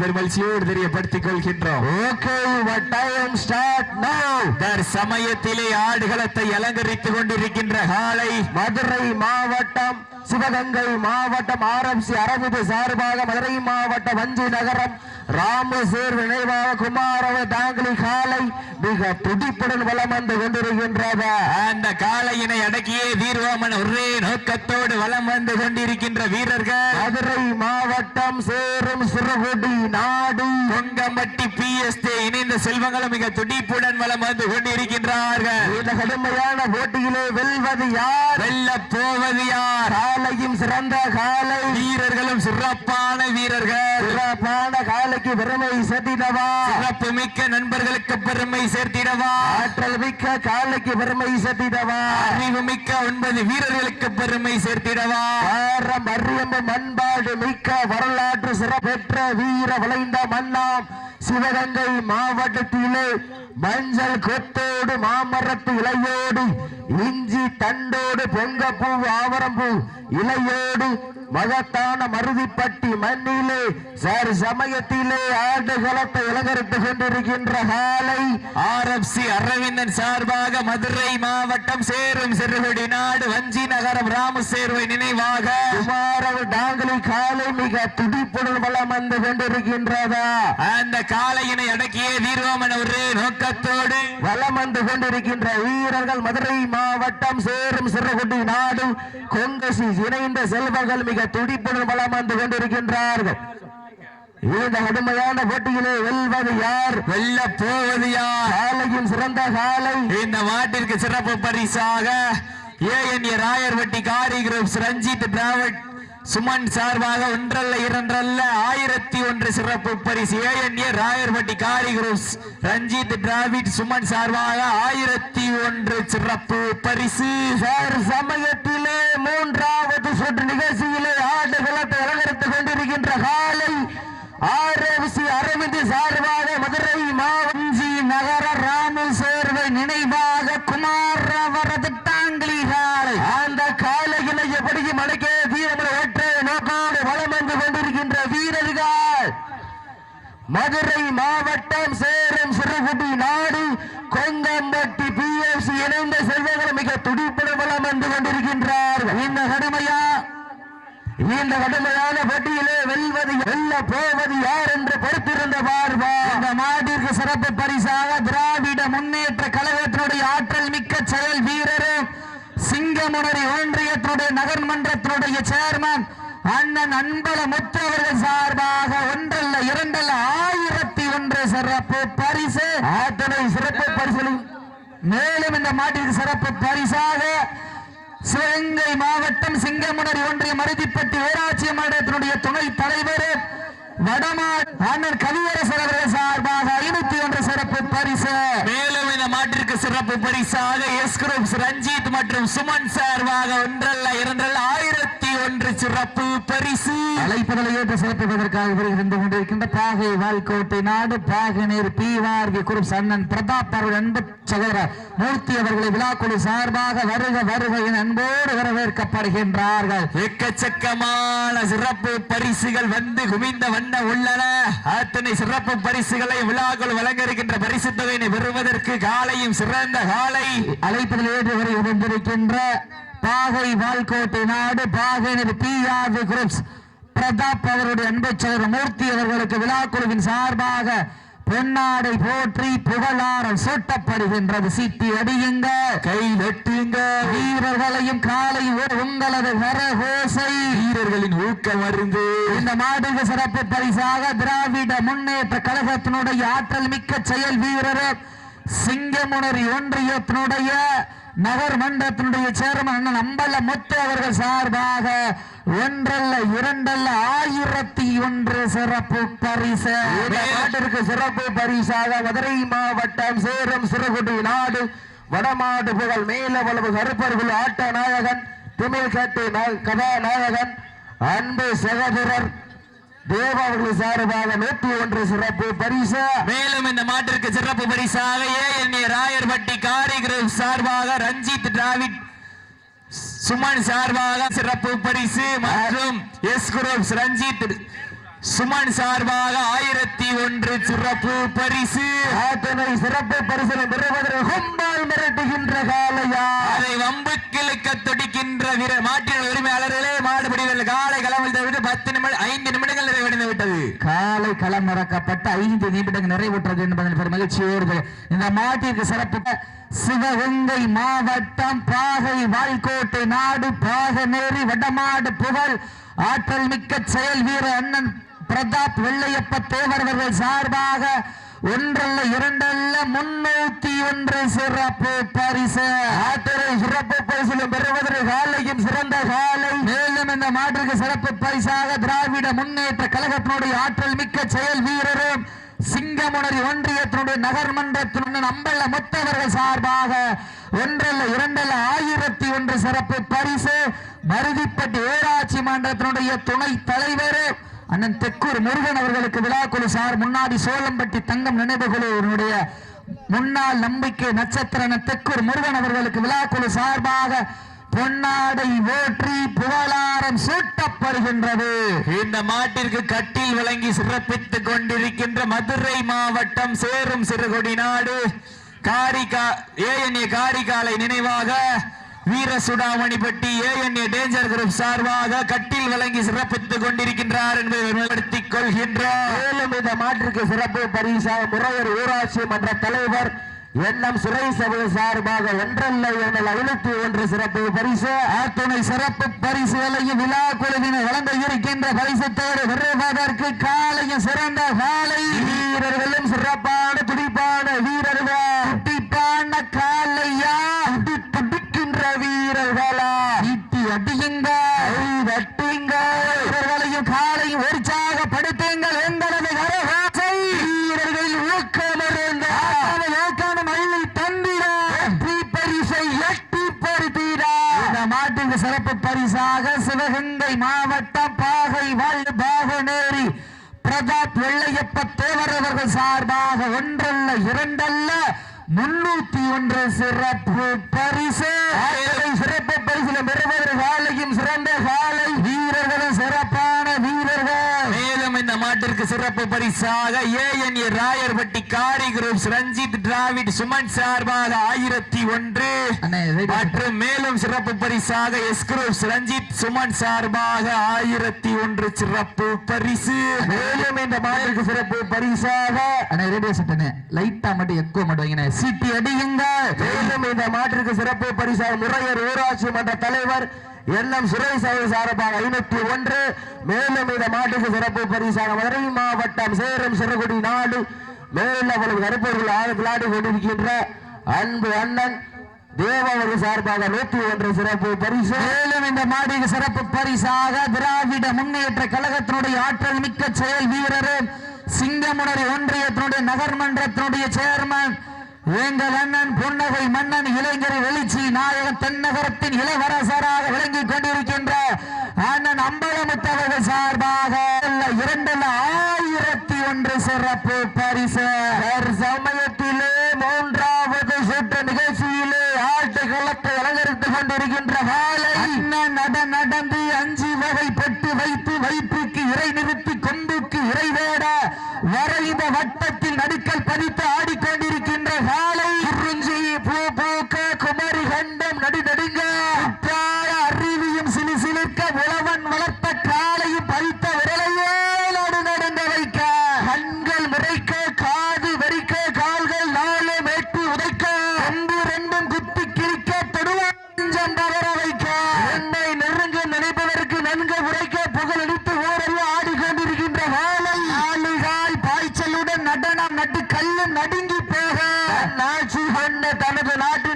என்பதை பெருமகிழ்ச்சியோடு தெரியப்படுத்திக் கொள்கின்றோம் okay start now தர் சமயத்திலே ஆடுகளத்தை அலங்கரித்துக் கொண்டிருக்கின்ற காலை மதுரை மாவட்டம் சிவகங்கை மாவட்டம் ஆர்எம்சி அரவிந்த் சார்பாக மதுரை மாவட்டம் வஞ்சி நகரம் ராமசேர் நினைவாக குமாரவ தாங்கலி காலை மிக துடிப்புடன் வலம் வந்து கொண்டிருக்கின்றது. அந்த காளையினை அடக்கியே தீர்வோமன் ஒரே நோக்கத்தோடு வலம் வந்து கொண்டிருக்கின்ற வீரர்கள். மதுரை மாவட்டம் சேரும் சிறுகுடி நாடு. பொங்கம்பட்டி பி எஸ் இணைந்த செல்வங்களும் மிக துடிப்புடன் வலம் வந்து கொண்டிருக்கின்றார்கள். இந்த கடுமையான போட்டியிலே வெல்வது யார்? வெல்ல போவது யார்? காலையும் சிறந்த காலை. வீரர்களும் சிறப்பான வீரர்கள். சிறப்பான காலைக்கு பெருமை சேர்த்திடவா? சிறப்பு மிக்க நண்பர்களுக்கு பெருமை சேர்த்திடவா? ஆற்றல் மிக்க காலைக்கு பெருமை சேர்த்திடவா? அறிவு மிக்க ஒன்பது வீரர்களுக்கு பெருமை சேர்த்திடவா? பாரம் அரியம்பு மண்பாடு மிக்க வரலாற்று சிறப்பெற்ற வீர விளைந்த மன்னாம் சிவகங்கை மாவட்டத்திலே மஞ்சள் கொத்தோடு மாமரத்து இலையோடு இஞ்சி தண்டோடு பொங்கப்பூ ஆவரம்பூ இலையோடு மகத்தான மருதிப்பட்டி மண்ணிலே சர் சமயத்திலே ஆண்டு களத்தை இலங்கரித்துக் கொண்டிருக்கின்ற காலை ஆர் எஃப் சி அரவிந்தன் சார்பாக மதுரை மாவட்டம் சேரும் சிறுகுடி நாடு வஞ்சி நகரம் ராமசேர்வை நினைவாக. குமாரவு டாங்கலி காலை மிக துடிப்புடன் வளம் வந்து கொண்டிருக்கின்றதா? அந்த காளையினை அடக்கியே தீர்வோமன் ஒரே நோக்கத்தோடு வலம் வந்து கொண்டிருக்கின்ற வீரர்கள் மதுரை மாவட்டம் சேரும் சிறுகுடி நாடு கொங்கசி இணைந்த செல்வங்கள் மிக துடிப்புடன் வலம் வந்து கொண்டிருக்கின்றார்கள். இந்த கடுமையான போட்டியிலே வெல்வது யார்? வெல்ல போவது யார்? காலையும் சிறந்த காலை. இந்த மாட்டிற்கு சிறப்பு பரிசாக ஏஎன்ஏ ராயர்வட்டி காரி குரூப்ஸ் ரஞ்சித் டிராவட் சுமன் சார்பாக ஒன்றல்ல இரண்டல்ல ஆயிரத்தி ஒன்று சிறப்பு பரிசு. ஏஎன்ஏ ராயர்வட்டி காரி குரூப்ஸ் ரஞ்சித் டிராவிட் சுமன் சார்பாக ஆயிரத்தி ஒன்று சிறப்பு பரிசு. சார் சமயத்திலே மூன்றாவது சுற்று நிகழ்ச்சியிலே ஆடுகளத்தை அலங்கரித்துக் கொண்டிருக்கின்ற காலை ஆரோசி அரவிந்த் சார்பாக மதுரை மாவட்டம் நகர ராமேஸ்வரவை நினைவாக குமாரவரது டாங்கிலி காலை அந்த காலையினை எப்படியும் அடக்க வீரமலை ஒற்ற நோக்கோடு வளம் வந்து கொண்டிருக்கின்ற வீரர்கள் மதுரை மாவட்டம் சேரம் சிறுகுடி நாடு கொங்கம்பட்டி பிஎஃப்சி இணைந்த செல்வங்கள் மிக துடிப்புடன் வளம் வந்து கொண்டிருக்கின்றார்கள். இந்த கடுமையா இந்த கடுமையான போட்டியிலே வெல்வது வெல்ல போவது யார் என்று பொறுத்திருந்த பார்வா. இந்த மாட்டிற்கு சிறப்பு பரிசாக திராவிட முன்னேற்ற கழகத்தினுடைய ஆற்றல் மிக்க செயல் வீரரும் சிங்கமுனரி ஒன்றியத்தினுடைய நகர்மன்றத்தினுடைய சேர்மன் அண்ணன் அன்பல முத்து அவர்கள் சார்பாக ஒன்றல்ல இரண்டல்ல சிறப்பு பரிசு. அத்தனை சிறப்பு பரிசுகளும் மேலும் இந்த மாட்டிற்கு சிறப்பு பரிசாக சிவகங்கை மாவட்டம் சிங்கமுனரி ஒன்றிய மருதிப்பட்டி ஊராட்சி மன்றத்தினுடைய துணை தலைவர் வடமாடு அண்ணன் கவியரசர் அவர்கள் சார்பாக ஐநூத்தி ஒன்று சிறப்பு பரிசு. மேலும் இந்த மாட்டிற்கு சிறப்பு பரிசாக எஸ் குரூப்ஸ் ரஞ்சித் மற்றும் சுமன் சார்பாக ஒன்றல்ல இரண்டல்ல சிறப்பு பரிசு. அழைப்புகளை ஏற்று சிறப்பிப்பதற்காக வருகின்ற கொண்டிருக்கின்ற பாகை வால்கோட்டை நாடு பாகனீர் பிஆர்வி குரூப் அண்ணன் பிரதாப் அவர்கள் அன்பு சகோதரர் மூர்த்தி அவர்களை விழாக்குழு சார்பாக வருக வருக என அன்போடு வரவேற்கப்படுகின்றார்கள். எக்கச்சக்கமான சிறப்பு பரிசுகள் வந்து குவிந்த வண்ண உள்ளன. அத்தனை சிறப்பு பரிசுகளை விழாக்கள் வழங்க இருக்கின்ற பரிசு தொகையினை பெறுவதற்கு காலையும் சிறந்த காலை. அழைப்பதில் ஏற்று வரை வந்திருக்கின்ற பாகை வால்கோட்டை நாடு பாகனீர் பிஆர்வி குரூப்ஸ். பிரதாப் அவருடைய அன்பு சகோதரர் மூர்த்தி அவர்களுக்கு விழாக்குழுவின் சார்பாக பொன்னாடை போற்றி புகழாரம் சூட்டப்படுகின்றது. சீட்டி அடியுங்க. கை வெட்டுங்க. வீரர்களையும் காலை உங்களது கரகோசை வீரர்களின் ஊக்கம் அருந்து. இந்த மாடுக்கு சிறப்பு பரிசாக திராவிட முன்னேற்ற கழகத்தினுடைய ஆற்றல் மிக்க செயல் வீரர் சிங்கமுனரி ஒன்றியத்தினுடைய நகர் மன்றத்தினுடைய சேர்மன் அண்ணன் அம்பல முத்து அவர்கள் சார்பாக ஒன்றல்ல இரண்டல்ல ஆயிரத்தி ஒன்று சிறப்பு பரிசு. நாட்டிற்கு சிறப்பு பரிசாக மதுரை மாவட்டம் சேலம் சிறுகுடி நாடு வடமாடு புகழ் மேலவளவு கருப்பர்கள் ஆட்ட நாயகன் திமிழ் கட்டு கதாநாயகன் அன்பு சகோதரர் தேவா அவர்கள் சார்பாக நூற்றி ஒன்று சிறப்பு பரிசு. மேலும் இந்த மாட்டிற்கு சிறப்பு பரிசாக ஏஎன்ஏ ராயர்பட்டி காரி குரூப் சார்பாக ரஞ்சித் டிராவிட் சுமன் சார்பாக சிறப்பு பரிசு மற்றும் எஸ் குரூப் ரஞ்சித் சுமன் சார்பாக ஆயிரத்தி ஒன்று சிறப்பு பரிசு. ஆத்தனை சிறப்பு பரிசனை பெறுவதற்கு கும்பால் மிரட்டுகின்ற காலையா அதை வம்புக்கிழுக்க துடிக்கின்ற வீர உரிமையாளர்களே மாடுபிடிகள் காலை களமில் தவிர பத்து நிமிடம் ஐந்து நிமிடங்கள் நிறைவடைந்து விட்டது காலை களம் ஐந்து நிமிடங்கள் நிறைவுற்றது என்பதன் பெரும் மகிழ்ச்சியோடு இந்த மாட்டிற்கு சிறப்பு சிவகங்கை மாவட்டம் பாகை வாய்க்கோட்டை நாடு பாகநேரி வடமாடு புகழ் ஆற்றல் மிக்க செயல் வீர அண்ணன் பிரதாப் வெள்ளையப்ப தேவர்கள் சார்பாக ஒன்றல்ல இரண்டல்ல முன்னூத்தி ஒன்று சிறப்பு பரிசு. ஆற்றலை சிறப்பு பரிசிலும் பெறுவதற்கு காலையும் சிறந்த காலை. மேலும் இந்த மாற்றுக்கு சிறப்பு பரிசாக திராவிட முன்னேற்ற கழகத்தினுடைய ஆற்றல் மிக்க செயல் வீரரும் சிங்கமுனரி ஒன்றியத்தினுடைய நகர்மன்றத்தினுடைய அம்பல முத்தவர்கள் சார்பாக ஒன்றல்ல இரண்டல்ல ஆயிரத்தி ஒன்று சிறப்பு பரிசு. மருதிப்பட்டி ஊராட்சி மன்றத்தினுடைய துணை தலைவர் அண்ணன் தெக்கூர் முருகன் அவர்களுக்கு விழாக்குழு சார் முன்னாடி சோளம்பட்டி தங்கம் நினைவுகளுடைய முன்னாள் நம்பிக்கை நட்சத்திர அண்ணன் தெக்கூர் முருகன் அவர்களுக்கு விழாக்குழு சார்பாக பொன்னாடை ஓற்றி புகழாரம் சூட்டப்படுகின்றது. இந்த மாட்டிற்கு கட்டில் வழங்கி சிறப்பித்துக் கொண்டிருக்கின்ற மதுரை மாவட்டம் சேரும் சிறுகொடி நாடு. காரிகா ஏஎன்ஏ காரிகாலை நினைவாக வீர சுடாமணிப்பட்டி ஏஎன்ஏ டேஞ்சர் குரூப் சார்பாக கட்டில் வழங்கி சிறப்பித்துக் கொண்டிருக்கின்றார் என்பதை வெளிப்படுத்திக் கொள்கின்றார் மேலும் இந்த மாற்றுக்கு சிறப்பு பரிசாக முறையர் ஊராட்சி மன்ற தலைவர் எண்ணம் சுரேஷ் அவர்கள் சார்பாக ஒன்றல்ல எண்ணல் ஐநூத்தி ஒன்று சிறப்பு பரிசு. அத்துணை சிறப்பு பரிசுகளையும் விழா குழுவினர் வழங்க இருக்கின்ற பரிசுத்தோடு வருவதற்கு காலையும் சிறந்த காலை. வீரர்களும் சிறப்பான துடிப்பான வீரர்கள் துடிப்பான காலையா துடி துடிக்கின்ற வீரர்களா ஈட்டி அடியுங்க வெட்டுங்க வீரர்களையும் காலையும் உற்சாகப்படுத்துங்கள் எங்களது கரகாசை வீரர்களில் ஊக்கம் இருந்த ஊக்கான மழை தந்திட வெற்றி பரிசை எட்டி பருத்திட இந்த மாட்டுக்கு சிறப்பு பரிசாக சிவகங்கை மாவட்டம் பாகை வாழ் பாகநேரி பிரதாப் வெள்ளையப்ப தேவர் அவர்கள் சார்பாக ஒன்றல்ல இரண்டல்ல முன்னூத்தி ஒன்று சிறப்பு பரிசு ஆயிரம் சிறப்பு பரிசில் பெறுவதற்கு காலையும் சிறந்த காலை வீரர்களும் சிறப்பான வீரர்கள் மேலும் இந்த மாட்டிற்கு சிறப்பு பரிசாக ஏஎன்ஏ ராயர்பட்டி காரி குரூப்ஸ் ரஞ்சித் டிராவிட் சுமன் சார்பாக ஆயிரத்தி ஒன்று. மற்றும் மேலும் சிறப்பு பரிசாக எஸ் குரூப்ஸ் ரஞ்சித் சுமன் சார்பாக ஆயிரத்தி ஒன்று சிறப்பு பரிசு. மேலும் இந்த மாட்டிற்கு சிறப்பு பரிசாக ரேடியோ செட்டனே? லைட்டா மட்டும் எக்கோ மட்டும் சீட்டி அடியுங்க மேலும் இந்த மாட்டிற்கு சிறப்பு பரிசாக முறையர் ஊராட்சி மன்ற தலைவர் எண்ணம் சுரேஷ் அவர்கள் சார்பாக ஐநூத்தி ஒன்று. மேலும் இந்த மாட்டுக்கு சிறப்பு பரிசாக மதுரை மாவட்டம் சேரும் சிறுகுடி நாடு. மேலும் அவர்கள் கருப்பர்கள் ஆறு விளையாடி கொண்டிருக்கின்ற அன்பு அண்ணன் தேவாவது சார்பாக நூத்தி ஒன்று சிறப்பு பரிசு. மேலும் இந்த மாடிக்கு சிறப்பு பரிசாக திராவிட முன்னேற்ற கழகத்தினுடைய ஆற்றல் மிக்க செயல் வீரர் சிங்கமுனரி ஒன்றியத்தினுடைய நகர்மன்றத்தினுடைய சேர்மன் எங்கள் அண்ணன் புன்னகை மன்னன் இளைஞர் எழுச்சி நாயகன் தென்னகரத்தின் இளவரசராக விளங்கிக் கொண்டிருக்கின்ற அண்ணன் அம்பலமுத்தவர்கள் சார்பாக இரண்டுல ஆயிரத்தி ஒன்று சிறப்பு பரிசு. சமயத்திலே மூன்றாவது சுற்று நிகழ்ச்சியிலே ஆட்டு களத்தை அலங்கரித்துக் கொண்டிருக்கின்ற காலை. அண்ணன் நட அடுத்த நாட்டு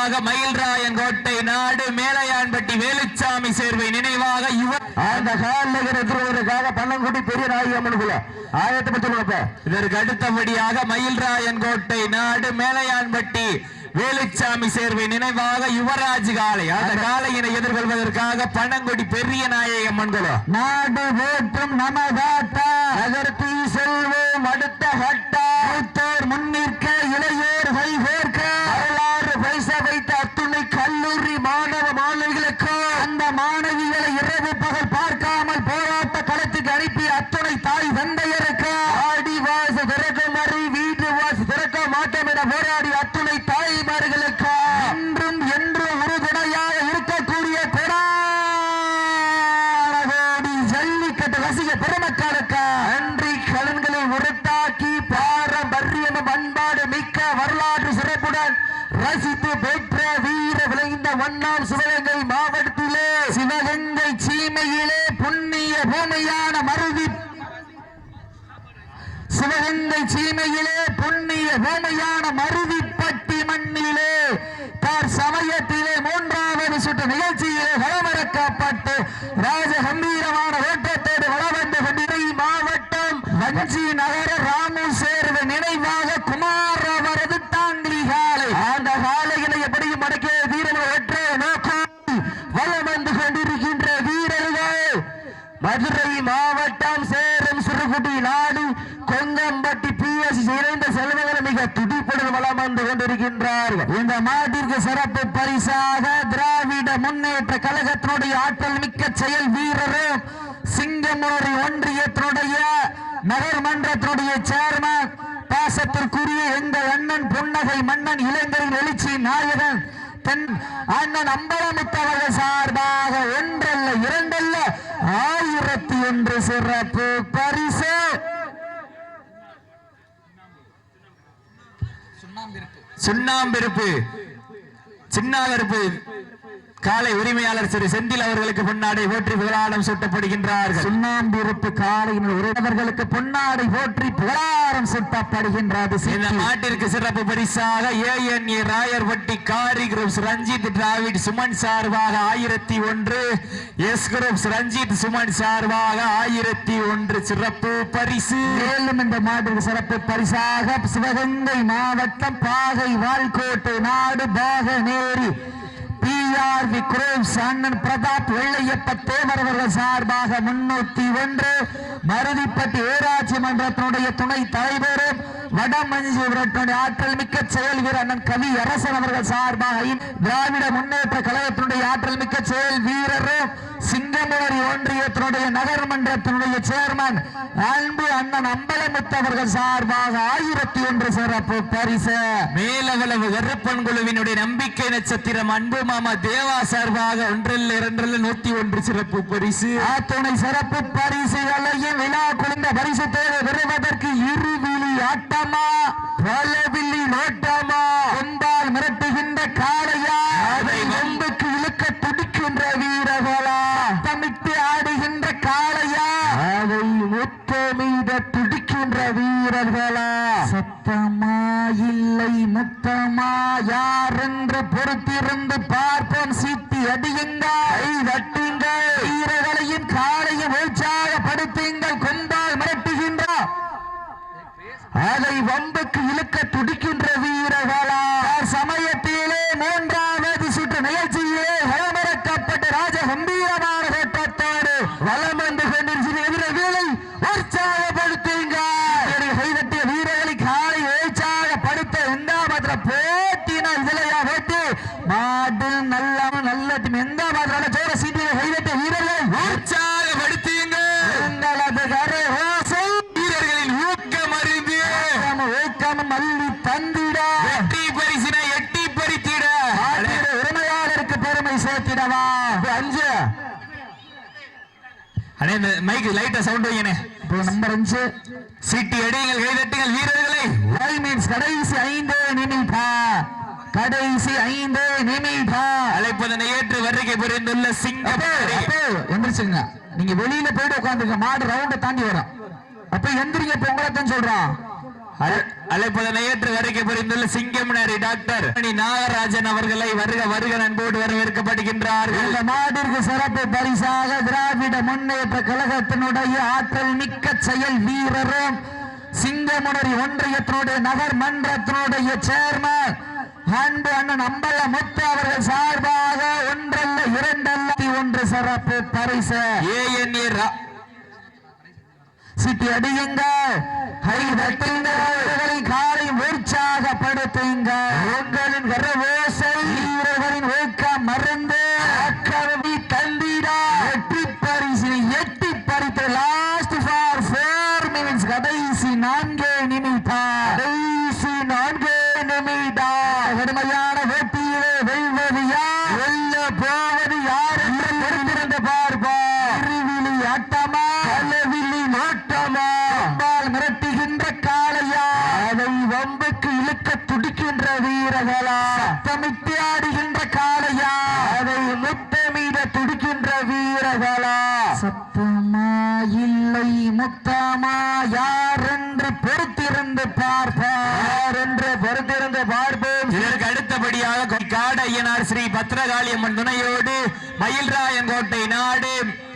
அடுத்தபடியாக மயில்ராயன் கோட்டை நாடு மேலையான்பட்டி வேலுச்சாமி சேர்வை நினைவாக அந்த காலில் திருவதற்காக பன்னங்குடி பெரிய நாயகி அம்மனுக்குள்ள ஆயிரத்தி பத்து இதற்கு அடுத்தபடியாக மயில்ராயன் கோட்டை நாடு மேலையான்பட்டி வேலுச்சாமி சேர்வை நினைவாக யுவராஜ் காளை. அந்த காளையினை எதிர்கொள்வதற்காக பனங்குடி பெரிய நாயகம் மண்களோ நாடு ஓட்டும் நமதாட்டா நகர்த்தி செல்வோம் அடுத்த மூத்தோர் முன்னிற்க இளையோர் போராடி அத்துணை தாய்மார்களுக்கு என்றும் என்றும் உறுதுணையாக இருக்கக்கூடிய கொடாடி ஜல்லிக்கட்டு ரசிக பெருமக்களுக்கு நன்றி கடன்களை உரத்தாக்கி பாரம்பரியம் பண்பாடு மிக்க வரலாற்று சிறப்புடன் ரசித்து பெற்ற வீர விளைந்த மன்னார் சிவகங்கை மாவட்டத்திலே சிவகங்கை சீமையிலே புண்ணிய பூமியான மருதி சிவகங்கை சீமையிலே புண்ணிய பூமியான மருதிப்பட்டி மண்ணிலே தார் சமயத்திலே மூன்றாவது சுற்று நிகழ்ச்சியிலே வளமிறக்கப்பட்டு ராஜ கம்பீரமான ஓட்டத்தோடு வளம் வந்து கொண்டிரை மாவட்டம் வஞ்சி நகர ராமு சேர்வு நினைவாக குமார் அவரது தாங்கிலி காலை அந்த காலையில எப்படியும் மடக்கிய வீரர்கள் ஒற்றை நோக்கம் வளம் வந்து கொண்டிருக்கின்ற வீரர்கள் மதுரை மாவட்டம் சேரும் சிறுகுடி நாடு கொங்கம்பட்டி பி எஸ் இணைந்த செல்வங்கள் மிக துடிப்புடன் வளம் வந்து கொண்டிருக்கின்றார்கள் இந்த மாட்டிற்கு சிறப்பு பரிசாக திராவிட முன்னேற்ற கழகத்தினுடைய ஆற்றல் மிக்க செயல் வீரரும் சிங்கமுறை ஒன்றியத்தினுடைய நகர்மன்றத்தினுடைய சேர்மன் பாசத்திற்குரிய எங்கள் அண்ணன் புன்னகை மன்னன் இளைஞரின் எழுச்சி நாயகன் தென் அண்ணன் அம்பலமுத்தவர்கள் சார்பாக ஒன்றல்ல இரண்டல்ல ஆயிரத்தி ஒன்று சிறப்பு பரிசு. சுண்ணாம்பிருப்பு சின்னாகருப்பு. காலை உரிமையாளர் திரு செந்தில் அவர்களுக்கு பொன்னாடை போற்றி புகழாடம் சூட்டப்படுகின்றார்கள். சுண்ணாம்பிருப்பு காலையின் உறவர்களுக்கு பொன்னாடை போற்றி புகழாரம் சுட்டப்படுகின்றது. இந்த மாட்டிற்கு சிறப்பு பரிசாக ஏஎன்ஏ ராயர்பட்டி காரி குரூப்ஸ் ரஞ்சித் டிராவிட் சுமன் சார்பாக ஆயிரத்தி ஒன்று எஸ் குரூப்ஸ் ரஞ்சித் சுமன் சார்பாக ஆயிரத்தி ஒன்று சிறப்பு பரிசு. மேலும் இந்த மாட்டிற்கு சிறப்பு பரிசாக சிவகங்கை மாவட்டம் பாகை வால்கோட்டை நாடு பாகநேரி பி ஆர் விக்ரோஸ் பிரதாப் வெள்ளையப்ப தேவர் அவர்கள் சார்பாக முன்னூத்தி ஒன்று மருதிப்பட்டி ஊராட்சி மன்றத்தினுடைய துணை தலைவரும் வடமஞ்சி விரட்டுடைய ஆற்றல் மிக்க செயல் வீரர் அண்ணன் கவி அரசன் அவர்கள் சார்பாக திராவிட முன்னேற்ற கழகத்தினுடைய ஆற்றல் மிக்க செயல் வீரரும் சிங்கமுறை ஒன்றியத்தினுடைய நகர்மன்றத்தினுடைய சேர்மன் அன்பு அண்ணன் அம்பலமுத்து அவர்கள் சார்பாக ஆயிரத்தி ஒன்று சிறப்பு பரிசு. மேலவளவு கருப்பன் குழுவினுடைய நம்பிக்கை நட்சத்திரம் அன்பு மாமா தேவா சார்பாக ஒன்றில் இரண்டில் நூத்தி ஒன்று சிறப்பு பரிசு. அத்துணை சிறப்பு பரிசுகளையும் விழா குளிர்ந்த பரிசு தேவை பெறுவதற்கு இருவிழி ஆட்டமா? பலவில்லி நோட்டமா? கொண்டால் மிரட்டுகின்ற காளையா? அதை நொம்புக்கு இழுக்க துடிக்கின்ற வீரர்களா? தமிட்டு ஆடுகின்ற காளையா? அதை முத்தமிட துடிக்கின்ற வீரர்களா? சத்தமா? இல்லை முத்தமா? யார் என்று பொறுத்திருந்து பார்ப்போம். சீட்டி அடியுங்கள் கை தட்டுங்கள் வீரர்களையும் காலையும் உற்சாகப்படுத்துங்கள் கொண்டால் மிரட்டுகின்றோம் அதை வம்புக்கு இழுக்க துடிக்கின்ற வீரர்களா சமயத்திலே மூன்றாவது சுற்று நிகழ்ச்சியிலே வளமிறக்கப்பட்ட ராஜ கம்பீரமான கோட்டத்தோடு வளம் வந்து கொண்டிருக்கிற எதிர வீரை உற்சாகப்படுத்துங்க கைதட்டிய வீரர்களை காலை உற்சாகப்படுத்த இரண்டாவது போட்டினால் விளையா போட்டு மாடு நல்ல நல்ல team. எந்த மாதிரி சோர சீட்டில் கைதட்டிய வீரர்கள் உற்சாகப்படுத்துங்கள் உங்களது கரை ஓசை வீரர்களின் ஊக்கம் அறிந்து நம்ம ஊக்கமும் அள்ளி தந்திட வெற்றி பரிசினை எட்டி பறித்திட ஆட்டிட உரிமையாளருக்கு பெருமை சேர்த்திடவா இது அஞ்சு அடே இந்த மைக் லைட்டா சவுண்ட் வைங்கனே இப்போ நம்பர் அஞ்சு சீட்டி அடியுங்கள் கைதட்டுங்கள் வீரர்களை. ஃபைவ் மினிட்ஸ் கடைசி ஐந்து நிமிடா கடைசி ஐந்து நிமிடா அழைப்பதனை ஏற்று வருகை புரிந்துள்ள அப்போ எந்திரிச்சுங்க நீங்க வெளியில போயிட்டு உட்காந்துங்க மாடு ரவுண்ட தாண்டி வரும். அப்ப எந்திரிங்க இப்ப உங்களை தான் சொல்றான் அழைப்பதனை ஏற்று வருகை புரிந்துள்ள சிங்கம்னாரி டாக்டர் மணி நாகராஜன் அவர்களை வருக வருக நண்போடு வரவேற்கப்படுகின்றார்கள். இந்த மாட்டிற்கு சிறப்பு பரிசாக திராவிட முன்னேற்ற கழகத்தினுடைய ஆற்றல் மிக்க செயல் வீரரும் சிங்கமுனரி ஒன்றியத்தினுடைய நகர் மன்றத்தினுடைய சேர்மன் அன்பு அண்ணன் அம்பல முத்து அவர்கள் சார்பாக ஒன்றல்ல இரண்டல்ல. ஒன்று சிறப்பு பரிசு. ஏஎன்ஏ ரா- சிட்டி அடியுங்க. கை தட்டுங்க. காலை உற்சாகப்படுத்துங்க உங்களின் கரவோசை வீரர்களின் ஊக்கம் மருந்து அக்கரவி தந்திடா எட்டி பரிசு எட்டி பறித்து லாஸ்ட் ஃபார் ஃபோர் மினிட்ஸ் கடைசி நான்கு நிமிடா கடைசி நான்கே நிமிடா கடுமையான போட்டியிலே வெல்வது யார் வெல்ல போவது யார் என்று பொறுத்திருந்து பார்ப்போம் இருவிழி ஆட்டமா கலவிழி நோட்டமா அம்பால் மிரட்டுகின்ற காளையா அதை வம்புக்கு இழுக்க துடிக்கின்ற வீரர்களா சத்தமிட்டு ஆடுகின்ற காளையா அதை முத்தமிட துடிக்கின்ற வீரர்களா சத்தமா இல்லை முத்தமா யார் என்று பொறுத்திருந்து பார்ப்போம் யார் என்று பொறுத்திருந்து பார்ப்போம் இதற்கு அடுத்தபடியாக காடையனார் ஸ்ரீ பத்ரகாளியம்மன் துணையோடு மயில்ராயங்கோட்டை நாடு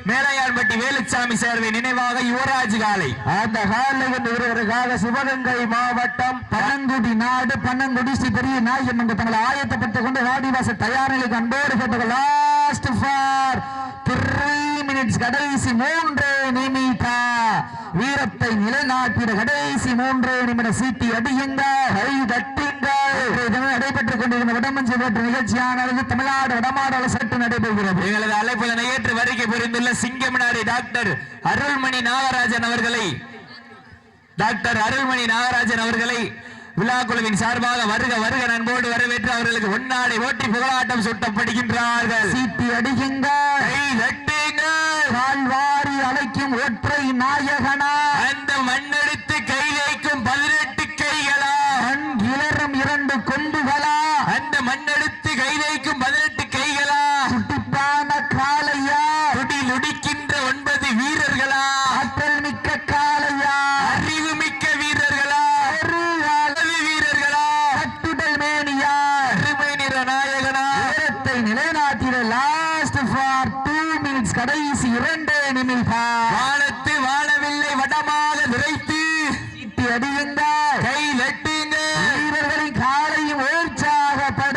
மேலையான்பட்டி வேலுச்சாமி சேர்வை நினைவாக யுவராஜ் காலை. அந்த காலையில் ஒருவருக்காக சிவகங்கை மாவட்டம் பன்னங்குடி நாடு பன்னங்குடி ஸ்ரீ பெரிய நாயம்மங்க தங்களை ஆயத்தப்பட்டுக் கொண்டு ஆதிவாச தயார் நிலைக்கு அன்போடு கேட்டது லாஸ்ட் ஃபார் த்ரீ மினிட்ஸ் கடைசி மூன்று நிமிடா. வீரத்தை நிலைநாட்டிட கடைசி மூன்று நிமிட சீட்டி அடியுங்க கை தட்டுங்க. இன்றைய தினம் நடைபெற்றுக் கொண்டிருந்த வடமஞ்சி போன்ற நிகழ்ச்சியானது தமிழ்நாடு வடமாடு சற்று நடைபெறுகிறது. எங்களது அழைப்புதனை ஏற்று வருகை புரிந்துள்ள சிங்கமனாரி டாக்டர் அருள்மணி நாகராஜன் அவர்களை டாக்டர் அருள்மணி நாகராஜன் அவர்களை விழா குழுவின் சார்பாக வருக வருக நண்போடு வரவேற்று அவர்களுக்கு ஒன்னாடை ஓட்டி புகழாட்டம் சூட்டப்படுகின்றார்கள். சீட்டி அடியுங்க கை தட்டுங்கள். கால்வாரி அழைக்கும் ஒற்றை நாயகனா அந்த மண்ணெடுத்து கை வைக்கும் பதினெட்டு கைகளா மண் இளரும் இரண்டு கொம்புகளா அந்த மண்ணெடுத்து கை வைக்கும் பதினெட்டு கைகளா சுட்டிப்பான காளையா துடி நுடிக்கின்ற ஒன்பது வீரர்களா ஆற்றல் மிக்க காளையா அறிவு மிக்க வீரர்களா அருளால் அறிவு வீரர்களா கட்டுடல் மேனியா அருமை நிற நாயகனா நேரத்தை நிலைநாட்டிட லாஸ்ட் ஃபார் டூ மினிட்ஸ் கடைசி இரண்டு நிமிடம் வானத்து வானவில்லை வடமாக விரைத்து சீட்டி அடியுங்க கை நட்டுங்க வீரர்களின் காலையும்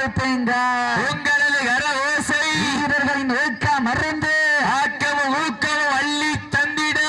உற்சாகப்படுத்துங்க உங்களது கர ஓசை வீரர்களின் ஊக்கம் மறந்து ஆக்கமும் ஊக்கமும் அள்ளி தந்திட.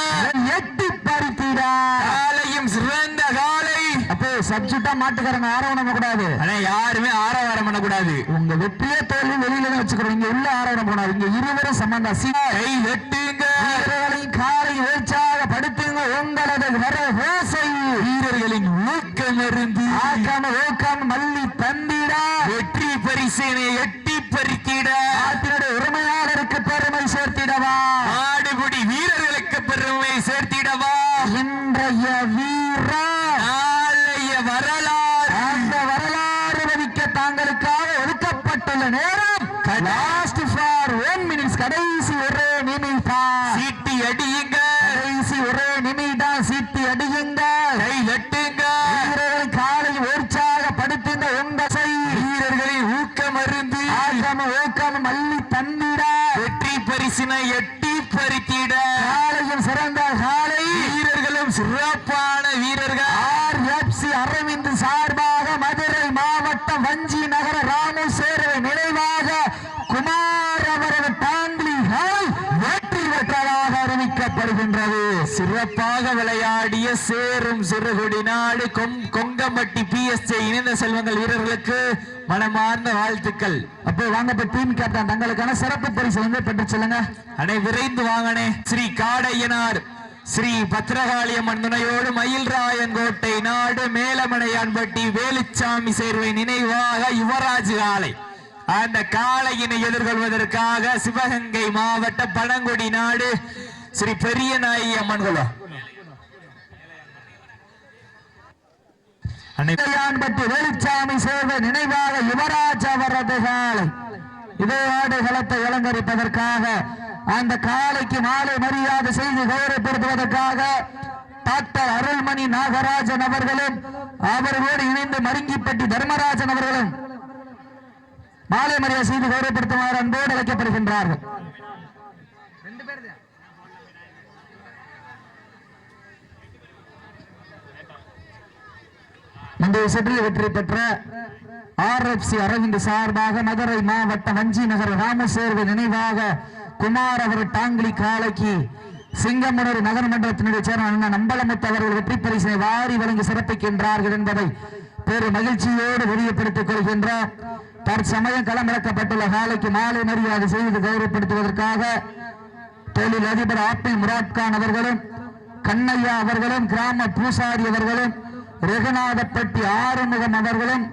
எட்டி பறித்திடா. காலையும் சிறந்த காலை. அப்போ சப்ஜெக்டா மாட்டுக்காரங்க ஆரவணம் கூடாது ஆனா யாருமே ஆரவாரம் பண்ணக்கூடாது. உங்க வெற்றிய தோல்வி வெளியில தான் வச்சுக்கிறோம். இங்க உள்ள ஆரவணம் போனாது. இங்க இருவரும் சம்பந்தா கை நட்டுங்க வீரர்களின் காலை உற்சாகப்படுத்துங்க உங்களது வர ஓசை வீரர்களின் ஊக்கம் இருந்து ஆக்காம ஊக்காம மல்லி தந்திடா வெற்றி பரிசினை எட்டி பறித்திட நாட்டினுடைய உரிமையாளருக்கு பெருமை சேர்த்திடவா ஆடுபுடி வீரர்களுக்கு பெருமை சேர்த்திடவா இன்றைய வீரா நாளைய வரலாறு அந்த வரலாறு வதிக்க தாங்களுக்காக ஒதுக்கப்பட்டுள்ள நேரம் லாஸ்ட் ஃபார் ஒன் மினிட்ஸ் கடைசி ஒரு நிமிடம் சீட்டி அடியுங்க கடைசி ஒரு நிமிடம் சீட்டி அடியுங்க கை நட்டுங்க வீரர்கள் காலை உற்சாகப்படுத்துங்க உங்க செய் வீரர்களின் ஊக்கம் அருந்து ஆகம ஊக்கம் மல்லி தந்திடா வெற்றி பரிசினை எட்டி பறித்திட காலையும் சிறந்த காலை வீரர்களும் சிறப்பான வீரர்கள் ஆர் எஃப் சி அரவிந்த் சார்பாக மதுரை மாவட்டம் வஞ்சி நகர ராமு சேர்வை நினைவாக குமார் அவரது டாங்லி ஹால் வெற்றி பெற்றதாக அறிவிக்கப்படுகின்றது சிறப்பாக விளையாடிய சேரும் சிறுகுடி நாடு கொங்கமட்டி கொங்கம்பட்டி பி எஸ் இணைந்த செல்வங்கள் வீரர்களுக்கு மனமார்ந்த வாழ்த்துக்கள். அப்போ வாங்க இப்ப டீம் கேப்டன் தங்களுக்கான சிறப்பு பரிசு வந்து பெற்று சொல்லுங்க. அனை விரைந்து வாங்கனே ஸ்ரீ காடையனார் ஸ்ரீ பத்ரகாளியம்மன் துணையோடு மயில்ராயன்கோட்டை நாடு மேலமனையான்பட்டி வேலுச்சாமி சேர்வை நினைவாக யுவராஜ் காலை. அந்த காளையினை எதிர்கொள்வதற்காக சிவகங்கை மாவட்ட பழங்குடி நாடு ஸ்ரீ பெரிய நாயகி அம்மன் குலம். அன்னை வேலுச்சாமி வெளிச்சாமி நினைவாக யுவராஜ் அவரது காலை இதே ஆடு களத்தை அலங்கரிப்பதற்காக அந்த காலைக்கு மாலை மரியாதை செய்து கௌரவப்படுத்துவதற்காக டாக்டர் அருள்மணி நாகராஜன் அவர்களும் அவர்களோடு இணைந்து மருங்கிப்பட்டி தர்மராஜன் அவர்களும் மாலை மரியாதை செய்து கௌரவப்படுத்துமாறு அன்போடு அழைக்கப்படுகின்றார்கள். முந்தைய சுற்றில் வெற்றி பெற்ற ஆர்எஃப்சி அரவிந்த் சார்பாக மதுரை மாவட்ட வஞ்சி நகர ராமசேர்வு நினைவாக குமார் அவர் டாங்கிலி காலைக்கு சிங்கமுனூர் நகர்மன்றத்தினுடைய சேர்ந்த அண்ணன் நம்பலமுத்து அவர்கள் வெற்றி பரிசினை வாரி வழங்கி சிறப்பிக்கின்றார்கள் என்பதை பெரும் மகிழ்ச்சியோடு வெளியப்படுத்திக் கொள்கின்றோம். தற்சமயம் களமிறக்கப்பட்டுள்ள காலைக்கு மாலை மரியாதை செய்து கௌரவப்படுத்துவதற்காக தொழில் அதிபர் ஆப்பிள் முராத்கான் அவர்களும் கண்ணையா அவர்களும் கிராம பூசாரி அவர்களும் ரகுநாதப்பட்டி ஆறுமுகம் அவர்களும்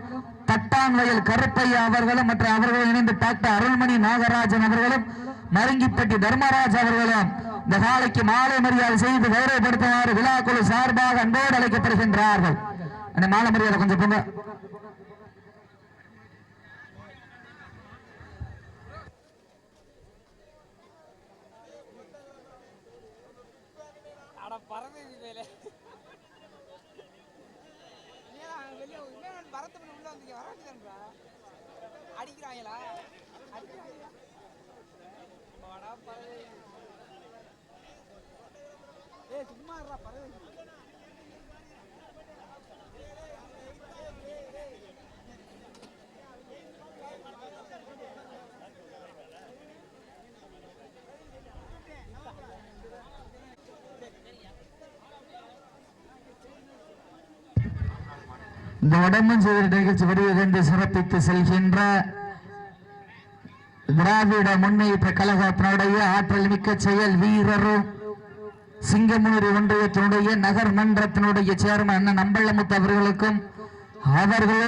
தட்டான்வயல் கருப்பையா அவர்களும் மற்றும் அவர்களும் இணைந்து டாக்டர் அருள்மணி நாகராஜன் அவர்களும் மருங்கிப்பட்டி தர்மராஜ் அவர்களும் இந்த காலைக்கு மாலை மரியாதை செய்து கௌரவப்படுத்துமாறு விழாக்குழு சார்பாக அன்போடு அழைக்கப்படுகின்றார்கள். அந்த மாலை மரியாதை கொஞ்சம் போங்க அடிக்கிறாங்களா சும்மா இருடா பறவை இந்த உடம்பும் செய்த நிகழ்ச்சி வடிவகந்து சிறப்பித்து செல்கின்ற திராவிட முன்னேற்ற கழகத்தினுடைய ஆற்றல் மிக்க செயல் வீரரும் சிங்கமூரி ஒன்றியத்தினுடைய நகர் மன்றத்தினுடைய சேர்மன் அண்ணன் நம்பள்ளமுத்து அவர்களுக்கும் அவர்கள்